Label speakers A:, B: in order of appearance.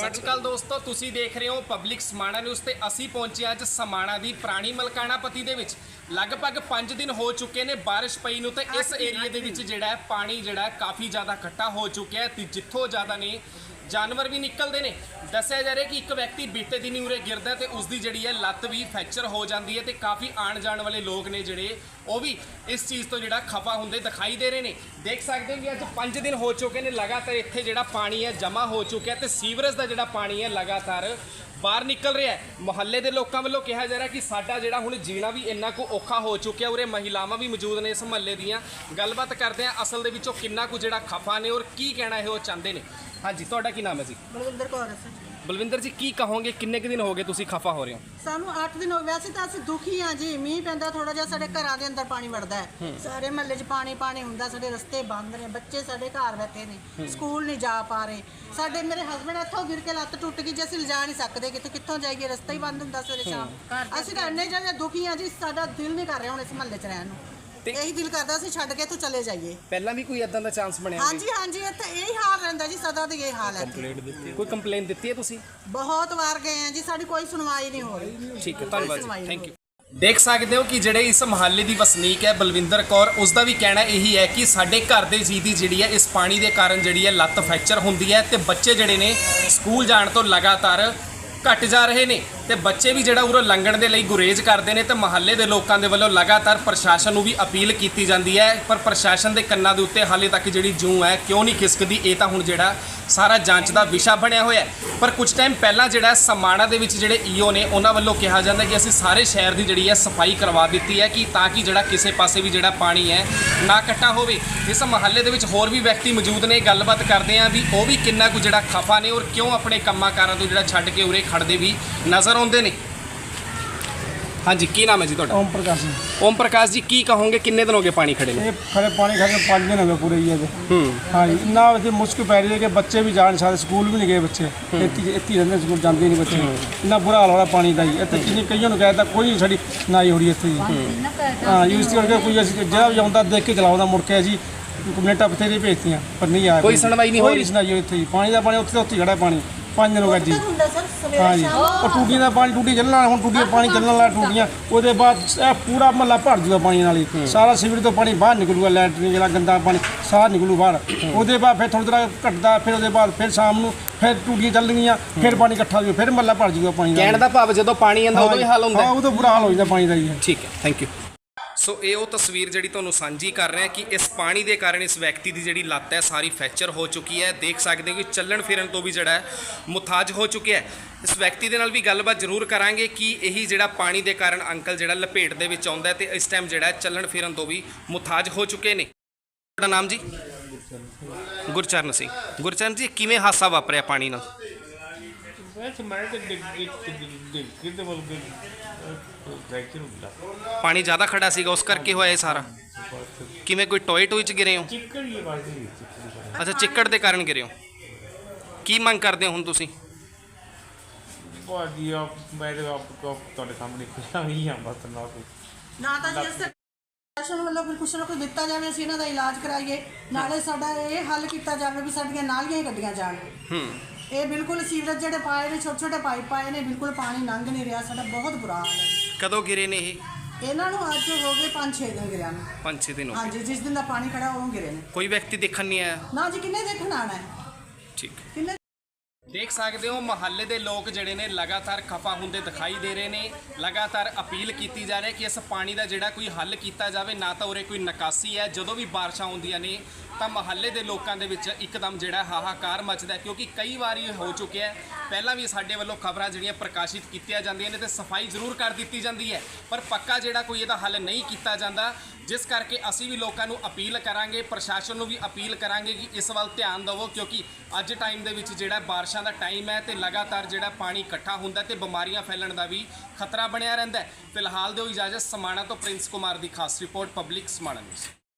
A: ਸਤਿ ਸ਼੍ਰੀ ਅਕਾਲ ਦੋਸਤੋ ਤੁਸੀਂ ਦੇਖ ਰਹੇ ਹੋ ਪਬਲਿਕ ਸਮਾਣਾ ਨਿਊਜ਼ ਤੇ ਅਸੀਂ ਪਹੁੰਚੇ ਅੱਜ ਸਮਾਣਾ ਦੀ ਪ੍ਰਾਣੀ ਮਲਕਾਣਾ ਪਤੀ ਦੇ ਵਿੱਚ। ਲਗਭਗ 5 ਦਿਨ ਹੋ ਚੁੱਕੇ ਨੇ ਬਾਰਿਸ਼ ਪਈ ਨੂੰ ਤੇ ਇਸ ਏਰੀਏ ਦੇ ਵਿੱਚ ਜਿਹੜਾ ਹੈ ਪਾਣੀ ਜਿਹੜਾ ਹੈ ਕਾਫੀ ਜ਼ਿਆਦਾ ਇਕੱਠਾ ਹੋ ਚੁੱਕਿਆ ਹੈ ਤੇ ਜਿੱਥੋਂ ਜ਼ਿਆਦਾ ਨੇ ਜਾਨਵਰ ਵੀ ਨਿਕਲਦੇ ਨੇ। ਦੱਸਿਆ ਜਾ ਰਿਹਾ ਕਿ ਇੱਕ ਵਿਅਕਤੀ ਬੀਤੇ ਦਿਨੀ ਉਰੇ ਗਿਰਦਾ ਹੈ ਤੇ ਉਸ ਦੀ ਜਿਹੜੀ ਹੈ ਲੱਤ ਵੀ ਫ੍ਰੈਕਚਰ ਹੋ ਜਾਂਦੀ ਹੈ ਤੇ ਕਾਫੀ ਆਣ ਜਾਣ ਵਾਲੇ ਲੋਕ ਨੇ ਜਿਹੜੇ, ਉਹ ਵੀ ਇਸ ਚੀਜ਼ ਤੋਂ ਜਿਹੜਾ ਖਫਾ ਹੁੰਦੇ ਦਿਖਾਈ ਦੇ ਰਹੇ ਨੇ। ਦੇਖ ਸਕਦੇ ਹੋ ਕਿ ਅੱਜ 5 ਦਿਨ ਹੋ ਚੁੱਕੇ ਨੇ ਲਗਾਤਾਰ ਇੱਥੇ ਜਿਹੜਾ ਪਾਣੀ ਹੈ ਜਮ੍ਹਾਂ ਹੋ ਚੁੱਕਿਆ ਤੇ ਸੀਵਰੇਜ ਦਾ ਜਿਹੜਾ ਪਾਣੀ ਹੈ ਲਗਾਤਾਰ ਬਾਹਰ ਨਿਕਲ ਰਿਹਾ ਹੈ। ਮੁਹੱਲੇ ਦੇ ਲੋਕਾਂ ਵੱਲੋਂ ਕਿਹਾ ਜਾ ਰਿਹਾ ਕਿ ਸਾਡਾ ਜਿਹੜਾ ਹੁਣ ਜੀਣਾ ਵੀ ਇੰਨਾ ਕੁ ਔਖਾ ਹੋ ਚੁੱਕਿਆ, ਉਰੇ ਮਹਿਲਾਵਾਂ ਵੀ ਮੌਜੂਦ ਨੇ ਇਸ ਮੁਹੱਲੇ ਦੀਆਂ। ਗੱਲਬਾਤ ਕਰਦੇ ਆ ਅਸਲ ਦੇ ਵਿੱਚੋਂ ਕਿੰਨਾ ਕੁ ਜਿਹੜਾ ਖਫਾ ਨੇ ਔਰ ਕੀ ਕਹਿਣਾ ਇਹ ਉਹ ਚਾਹੁੰਦੇ ਨੇ। ਹਾਂਜੀ, ਤੁਹਾਡਾ ਕੀ ਨਾਮ ਹੈ ਜੀ?
B: ਬਲਵਿੰਦਰ ਕੌਰ ਹੈ ਸਰ।
A: ਬਲਵਿੰਦਰ ਜੀ ਕੀ ਕਹੋਗੇ? ਕਿੰਨੇ ਕੁ ਦਿਨ ਹੋ ਗਏ ਤੁਸੀਂ ਖਫਾ ਹੋ ਰਹੇ ਹੋ?
B: ਸਾਨੂੰ 8 ਦਿਨ ਹੋ ਗਏ। ਵੈਸੇ ਤਾਂ ਅਸੀਂ ਦੁਖੀ ਹਾਂ ਜੀ। ਮੀਂਹ ਪੈਂਦਾ ਥੋੜਾ ਜਿਹਾ ਸਾਡੇ ਘਰਾਂ ਦੇ ਅੰਦਰ ਪਾਣੀ ਵੜਦਾ ਹੈ। ਸਾਰੇ ਮਹੱਲੇ 'ਚ ਪਾਣੀ ਪਾਣੀ ਹੁੰਦਾ। ਸਾਡੇ ਰਸਤੇ ਬੰਦ ਨੇ। ਬੱਚੇ ਸਾਡੇ ਘਰ ਬੈਠੇ ਨੇ। ਸਕੂਲ ਨਹੀਂ ਜਾ ਪਾ ਰਹੇ। ਸਾਡੇ ਮੇਰੇ ਹਸਬੰਡ ਇੱਥੋਂ ਗਿਰ ਕੇ ਲੱਤ ਟੁੱਟ ਗਈ ਜੇ। ਅਸੀਂ ਲਿਜਾ ਨਹੀਂ ਸਕਦੇ। ਕਿਤੇ ਕਿੱਥੋਂ ਜਾਈਏ? ਰਸਤਾ ਹੀ ਬੰਦ ਹੁੰਦਾ ਸਵੇਰੇ ਸ਼ਾਮ। ਅਸੀਂ ਤਾਂ ਇੰਨੇ ਜ਼ਿਆਦਾ ਦੁਖੀ ਹਾਂ ਜੀ। ਸਾਡਾ ਦਿਲ ਨਹੀਂ ਕਰ ਰਿਹਾ ਹੁਣ ਇਸ ਮਹੱਲੇ 'ਚ ਰਹਿਣ ਨੂੰ।
A: ਤੇ-
B: ਇਹੀ ਦਿਲ ਕਰਦਾ ਅਸੀਂ ਛੱਡ ਕੇ ਇੱਥੋਂ ਚਲੇ ਜਾਈਏ।
A: ਪਹਿਲਾਂ ਵੀ ਕੋਈ ਇਦਾਂ ਦਾ ਚਾਂਸ ਬਣਿਆ
B: ਹਾਂਜੀ ਹਾਂਜੀ ਇੱਥੇ ਇਹੀ ਹਾਲ ਰਹਿੰਦਾ ਜੀ ਸਦਾ ਦਾ ਇਹ ਹਾਲ ਹੈ।
A: ਕੋਈ ਕੰਪਲੇਨ ਦਿੱਤੀ ਹੈ ਤੁਸੀਂ?
B: ਬਹੁਤ ਵਾਰ ਗਏ ਆ ਜੀ ਸਾਡੀ ਕੋਈ ਸੁਣਵਾਈ ਨਹੀਂ ਹੋ ਰਹੀ।
A: ਠੀਕ ਹੈ ਧੰਨਵਾਦ ਜੀ। ਥੈਂਕ ਯੂ ਦੇਖ ਸਕਦੇ ਹੋ ਕਿ ਜਿਹੜੇ ਇਸ ਮਹੱਲੇ ਦੀ ਵਸਨੀਕ ਹੈ ਬਲਵਿੰਦਰ ਕੌਰ ਉਸ ਦਾ ਵੀ ਕਹਿਣਾ ਇਹੀ ਹੈ ਕਿ ਸਾਡੇ ਘਰ ਦੇ ਜੀ ਦੀ ਜਿਹੜੀ ਹੈ ਇਸ ਪਾਣੀ ਦੇ ਕਾਰਨ ਜਿਹੜੀ ਹੈ ਲੱਤ ਫ੍ਰੈਕਚਰ ਹੁੰਦੀ ਹੈ ਤੇ ਬੱਚੇ ਜਿਹੜੇ ਨੇ ਸਕੂਲ ਜਾਣ ਤੋਂ ਲਗਾਤਾਰ ਘਟ ਜਾ ਰਹੇ ਨੇ। ਤੇ ਬੱਚੇ ਵੀ ਜਿਹੜਾ ਉਰੋਂ ਲੰਘਣ ਦੇ ਲਈ ਗੁਰੇਜ਼ ਕਰਦੇ ਨੇ ਤੇ ਮਹੱਲੇ ਦੇ ਲੋਕਾਂ ਦੇ ਵੱਲੋਂ ਲਗਾਤਾਰ ਪ੍ਰਸ਼ਾਸਨ ਨੂੰ ਵੀ ਅਪੀਲ ਕੀਤੀ ਜਾਂਦੀ ਹੈ, ਪਰ ਪ੍ਰਸ਼ਾਸਨ ਦੇ ਕੰਨਾਂ ਦੇ ਉੱਤੇ ਹਾਲੇ ਤੱਕ ਜਿਹੜੀ ਜੂੰ ਹੈ, ਕਿਉਂ ਨਹੀਂ ਖਿਸਕਦੀ? ਇਹ ਤਾਂ ਹੁਣ ਜਿਹੜਾ ਸਾਰਾ ਜਾਂਚ ਦਾ ਵਿਸ਼ਾ ਬਣਿਆ ਹੋਇਆ ਪਰ ਕੁਝ ਟਾਈਮ ਪਹਿਲਾਂ ਜਿਹੜਾ ਸਮਾਣਾ ਦੇ ਵਿੱਚ ਜਿਹੜੇ ਈਓ ਨੇ, ਉਹਨਾਂ ਵੱਲੋਂ ਕਿਹਾ ਜਾਂਦਾ ਕਿ ਅਸੀਂ ਸਾਰੇ ਸ਼ਹਿਰ ਦੀ ਜਿਹੜੀ ਹੈ ਸਫ਼ਾਈ ਕਰਵਾ ਦਿੱਤੀ ਹੈ ਕਿ ਤਾਂ ਕਿ ਜਿਹੜਾ ਕਿਸੇ ਪਾਸੇ ਵੀ ਜਿਹੜਾ ਪਾਣੀ ਹੈ ਨਾ ਇਕੱਠਾ ਹੋਵੇ। ਇਸ ਮਹੱਲੇ ਦੇ ਵਿੱਚ ਹੋਰ ਵੀ ਵਿਅਕਤੀ ਮੌਜੂਦ ਨੇ, ਗੱਲਬਾਤ ਕਰਦੇ ਆਂ ਵੀ ਉਹ ਵੀ ਕਿੰਨਾ ਕੁ ਜਿਹੜਾ ਖਫਾ ਨੇ ਔਰ ਕਿਉਂ ਆਪਣੇ ਕੰਮਾਂ ਕਾਰਾਂ ਤੋਂ ਜਿਹੜਾ ਛੱਡ ਕੇ ਉਰੇ ਖੜਦੇ ਵੀ ਨਜ਼ਰ ਆਉਂਦੇ ਨੇ? ਹਾਂਜੀ ਕੀ ਨਾਮ ਹੈ ਜੀ ਤੁਹਾਡਾ?
C: ਓਮ ਪ੍ਰਕਾਸ਼ ਜੀ।
A: ਓਮ ਪ੍ਰਕਾਸ਼ ਜੀ ਕੀ ਕਹੋਗੇ? ਕਿੰਨੇ ਦਿਨ ਹੋ ਗਏ ਪਾਣੀ ਖੜੇ ਨੇ?
C: ਇਹ ਖੜੇ ਪਾਣੀ ਖੜੇ ਪੰਜ ਦਿਨ ਹੋ ਗਏ ਪੂਰੇ ਹੀ ਇਹਦੇ।
A: ਹੂੰ।
C: ਹਾਂ ਜੀ ਇੰਨਾ ਇੱਥੇ ਮੁਸ਼ਕ ਪੈ ਰਹੀ ਹੈ ਕਿ ਬੱਚੇ ਵੀ ਜਾਣ ਸਕਦੇ ਸਕੂਲ ਵੀ ਨਹੀਂ ਗਏ ਬੱਚੇ। ਇੱਥੇ ਇੱਥੇ ਹੀ ਰਹਿੰਦੇ ਸਕੂਲ ਜਾਂਦੇ ਨਹੀਂ ਬੱਚੇ। ਇੰਨਾ ਬੁਰਾ ਹਾਲ ਹੋ ਰਿਹਾ ਪਾਣੀ ਦਾ ਜੀ ਇੱਥੇ ਕਿੰਨੀ ਕਈਆਂ ਨੂੰ ਕਹਿ ਦਿੱਤਾ ਕੋਈ ਨਹੀਂ ਸਾਡੀ ਨਾਈ ਹੋ ਰਹੀ ਇੱਥੇ ਜੀ ਹਾਂ ਯੂਜ਼ ਕਰਕੇ ਕੋਈ ਅਸੀਂ ਜਿਹੜਾ ਵੀ ਆਉਂਦਾ ਦੇਖ ਕੇ ਚਲਾਉਂਦਾ ਮੁੜ ਕੇ ਜੀ ਕਮੇਟਾ ਬਥੇਰੀ ਭੇਜਤੀਆਂ ਪਰ ਨਹੀਂ ਆਇਆ
A: ਕੋਈ ਸੁਣਵਾਈ ਨਹੀਂ ਹੋ
C: ਕੋਈ
A: ਰਹੀ।
C: ਸੁਣਵਾਈ ਇੱਥੇ ਜੀ ਪਾਣੀ ਦਾ ਪਾਣੀ ਉੱਥੇ ਦਾ ਉੱਥੇ ਹੀ ਖੜਾ ਪਾਣੀ। ਪੰਜ ਦਿਨ ਹੋ ਗਏ ਜੀ।
B: ਹੁੰਦਾ ਸਰ ਸਵੇਰੇ ਸ਼ਾਮ
C: ਉਹ ਟੂਟੀਆਂ ਦਾ ਪਾਣੀ ਟੂਟੀ ਚੱਲਣ ਵਾਲਾ ਹੁਣ ਟੂਟੀਆਂ ਪਾਣੀ ਚੱਲਣ ਵਾਲਾ ਟੂਟੀਆਂ। ਉਹਦੇ ਬਾਅਦ ਇਹ ਪੂਰਾ ਮਹੱਲਾ ਭਰ ਜੂਗਾ ਪਾਣੀ ਨਾਲ ਹੀ। ਸਾਰਾ ਸੀਵਰ ਤੋਂ ਪਾਣੀ ਬਾਹਰ ਨਿਕਲੂਗਾ ਲੈਟਰਿਨ ਜਿਹੜਾ ਗੰਦਾ ਪਾਣੀ ਸਾਰਾ ਨਿਕਲੂ ਬਾਹਰ। ਉਹਦੇ ਬਾਅਦ ਫਿਰ ਥੋੜਾ ਥੋੜਾ ਘਟਦਾ ਫਿਰ ਉਹਦੇ ਬਾਅਦ ਫਿਰ ਸ਼ਾਮ ਨੂੰ ਫਿਰ ਟੂਟੀਆਂ ਚੱਲਣਗੀਆਂ ਫਿਰ ਪਾਣੀ ਇਕੱਠਾ ਹੋ ਜਾਊਗਾ ਫਿਰ ਮਹੱਲਾ ਭਰ ਜੂਗਾ ਪਾਣੀ
A: ਕਹਿਣ ਦਾ ਭਾਵ ਜਦੋਂ ਪਾਣੀ ਆਂਦਾ ਉਦੋਂ ਹੀ ਹਾਲ ਹੁੰਦਾ।
C: ਹਾਂ
A: ਹੈ
C: ਉਦੋਂ ਬੁਰਾ ਹਾਲ ਹੋ ਜਾਂਦਾ ਪਾਣੀ ਦਾ ਜੀ
A: ਠੀਕ ਹੈ ਥੈਂਕ ਯੂ ਸੋ ਇਹ ਉਹ ਤਸਵੀਰ ਜਿਹੜੀ ਤੁਹਾਨੂੰ ਸਾਂਝੀ ਕਰ ਰਹੇ ਹਾਂ ਕਿ ਇਸ ਪਾਣੀ ਦੇ ਕਾਰਨ ਇਸ ਵਿਅਕਤੀ ਦੀ ਜਿਹੜੀ ਲੱਤ ਹੈ, ਸਾਰੀ ਫ੍ਰੈਕਚਰ ਹੋ ਚੁੱਕੀ ਹੈ। ਦੇਖ ਸਕਦੇ ਹੋ ਕਿ ਚੱਲਣ ਫਿਰਨ ਤੋਂ ਵੀ ਜਿਹੜਾ ਹੈ ਮੁਤਾਜ ਹੋ ਚੁੱਕਿਆ ਹੈ। ਇਸ ਵਿਅਕਤੀ ਦੇ ਨਾਲ ਵੀ ਗੱਲਬਾਤ ਜ਼ਰੂਰ ਕਰਾਂਗੇ ਕਿ ਇਹੀ ਜਿਹੜਾ ਪਾਣੀ ਦੇ ਕਾਰਨ ਅੰਕਲ ਜਿਹੜਾ ਲਪੇਟ ਦੇ ਵਿੱਚ ਆਉਂਦਾ ਹੈ ਤੇ ਇਸ ਟਾਈਮ ਜਿਹੜਾ ਚੱਲਣ ਫਿਰਨ ਤੋਂ ਵੀ ਮੁਤਾਜ ਹੋ ਚੁੱਕੇ ਨੇ। ਤੁਹਾਡਾ ਨਾਮ ਜੀ? ਗੁਰਚਰਨ ਸਿੰਘ। ਗੁਰਚਰਨ ਜੀ, ਕਿਵੇਂ ਹਾਸਾ ਵਾਪਰਿਆ ਪਾਣੀ ਨਾਲ?
D: ਵੈਸੇ ਮੈਂ ਤੇ ਡਿੱਗ ਡਿੱਗ ਡਿੱਗ ਕਿਤੇ ਬੋਲ
A: ਪਾਣੀ ਜ਼ਿਆਦਾ ਖੜਾ ਸੀਗਾ ਉਸ ਕਰਕੇ ਹੋਇਆ ਇਹ ਸਾਰਾ। ਕਿਵੇਂ ਕੋਈ ਟੋਏ ਟੋਏ ਚ ਗਿਰੇ ਹੋ?
D: ਚਿੱਕੜ
A: ਅੱਛਾ ਚਿੱਕੜ ਦੇ ਕਾਰਨ ਗਿਰੇ ਹੋ। ਕੀ ਮੰਗ ਕਰਦੇ ਹੋ ਹੁਣ ਤੁਸੀਂ?
D: ਬਾਦੀ ਆਪ ਮੈਂ ਤੇ ਆਪ ਕੋ ਤੁਹਾਡੇ ਸਾਹਮਣੇ ਖੁਸ਼ਾ ਹੀ ਹਾਂ ਬਸ ਨਾ ਕੋਈ।
B: ਨਾ ਤਾਂ ਜੀ ਇਸ ਪ੍ਰਸ਼ਾਸਨ ਵੱਲੋਂ ਕੋਈ ਕੁਛ ਨਾ ਕੁਛ ਦਿੱਤਾ ਜਾਵੇ ਅਸੀਂ ਇਹਨਾਂ ਦਾ ਇਲਾਜ ਕਰਾਈਏ। ਨਾਲੇ ਸਾਡਾ ਇਹ ਹੱਲ ਕੀਤਾ ਜਾਵੇ ਵੀ ਸਾਡੀਆਂ ਨਾਲੀਆਂ ਹੀ ਕੱਢੀਆਂ ਜਾਣ।
A: ਹੂੰ।
B: ਇਹ ਬਿਲਕੁਲ ਸੀਵਰੇਜ ਜਿਹੜੇ ਪਾਏ ਨੇ ਛੋਟੇ ਛੋਟੇ ਪਾਈਪ ਪਾਏ ਨੇ ਬਿਲਕੁਲ ਪਾਣੀ ਲੰਘ ਨਹੀਂ ਰਿਹਾ ਸਾਡਾ ਬਹੁਤ ਬੁਰਾ ਹਾਲ ਹੈ।
A: ਕਦੋਂ ਗਿਰੇ ਨੇ ਇਹ?
B: ਇਹਨਾਂ ਨੂੰ ਅੱਜ ਹੋ ਗਏ 5-6 ਦਿਨ ਗਿਰਿਆ ਨੂੰ।
A: ਪੰਜ ਛੇ ਦਿਨ ਹੋ ਗਏ।
B: ਹਾਂਜੀ ਜਿਸ ਦਿਨ ਦਾ ਪਾਣੀ ਖੜਾ ਉਹ ਗਿਰੇ ਨੇ।
A: ਕੋਈ ਵਿਅਕਤੀ ਦੇਖਣ ਨਹੀਂ ਆਇਆ?
B: ਨਾ ਜੀ ਕਿੰਨੇ ਦੇਖਣ ਆਣਾ ਹੈ?
A: ਠੀਕ।
B: ਕਿੰਨੇ
A: ਦੇਖ ਸਕਦੇ ਹੋ ਮਹੱਲੇ ਦੇ ਲੋਕ ਜਿਹੜੇ ਨੇ ਲਗਾਤਾਰ ਖਫਾ ਹੁੰਦੇ ਦਿਖਾਈ ਦੇ ਰਹੇ ਨੇ। ਲਗਾਤਾਰ ਅਪੀਲ ਕੀਤੀ ਜਾ ਰਹੀ ਹੈ ਕਿ ਇਸ ਪਾਣੀ ਦਾ ਜਿਹੜਾ ਕੋਈ ਹੱਲ ਕੀਤਾ ਜਾਵੇ ਨਾ ਤਾਂ ਉਰੇ ਕੋਈ ਨਿਕਾਸੀ ਹੈ। ਜਦੋਂ ਵੀ ਬਾਰਿਸ਼ਾਂ ਆਉਂਦੀਆਂ ਨੇ ਤਾਂ ਮਹੱਲੇ ਦੇ ਲੋਕਾਂ ਦੇ ਵਿੱਚ ਇੱਕਦਮ ਜਿਹੜਾ ਹਾਹਾਕਾਰ ਮਚਦਾ ਕਿਉਂਕਿ ਕਈ ਵਾਰੀ ਹੋ ਚੁੱਕਿਆ ਹੈ। ਪਹਿਲਾਂ ਵੀ ਸਾਡੇ ਵੱਲੋਂ ਖਬਰਾਂ ਜਿਹੜੀਆਂ ਪ੍ਰਕਾਸ਼ਿਤ ਕੀਤੀਆਂ ਜਾਂਦੀਆਂ ਨੇ ਤੇ ਸਫ਼ਾਈ ਜ਼ਰੂਰ ਕਰ ਦਿੱਤੀ ਜਾਂਦੀ ਹੈ, ਪਰ ਪੱਕਾ ਜਿਹੜਾ ਕੋਈ ਇਹਦਾ ਹੱਲ ਨਹੀਂ ਕੀਤਾ ਜਾਂਦਾ। ਜਿਸ ਕਰਕੇ ਅਸੀਂ ਵੀ ਲੋਕਾਂ ਨੂੰ ਅਪੀਲ ਕਰਾਂਗੇ, ਪ੍ਰਸ਼ਾਸਨ ਨੂੰ ਵੀ ਅਪੀਲ ਕਰਾਂਗੇ ਕਿ ਇਸ ਵੱਲ ਧਿਆਨ ਦਿਵੋ, ਕਿਉਂਕਿ ਅੱਜ ਟਾਈਮ ਦੇ ਵਿੱਚ ਜਿਹੜਾ ਬਾਰਿਸ਼ਾਂ ਦਾ ਟਾਈਮ ਹੈ ਤੇ ਲਗਾਤਾਰ ਜਿਹੜਾ ਪਾਣੀ ਇਕੱਠਾ ਹੁੰਦਾ ਤੇ ਬਿਮਾਰੀਆਂ ਫੈਲਣ ਦਾ ਵੀ ਖਤਰਾ ਬਣਿਆ ਰਹਿੰਦਾ ਫਿਲਹਾਲ ਦਿਓ ਇਜਾਜ਼ਤ ਸਮਾਣਾ ਤੋਂ ਪ੍ਰਿੰਸ ਕੁਮਾਰ ਦੀ ਖਾਸ ਰਿਪੋਰਟ, ਪਬਲਿਕ ਸਮਾਣਾ ਨਿਊਜ਼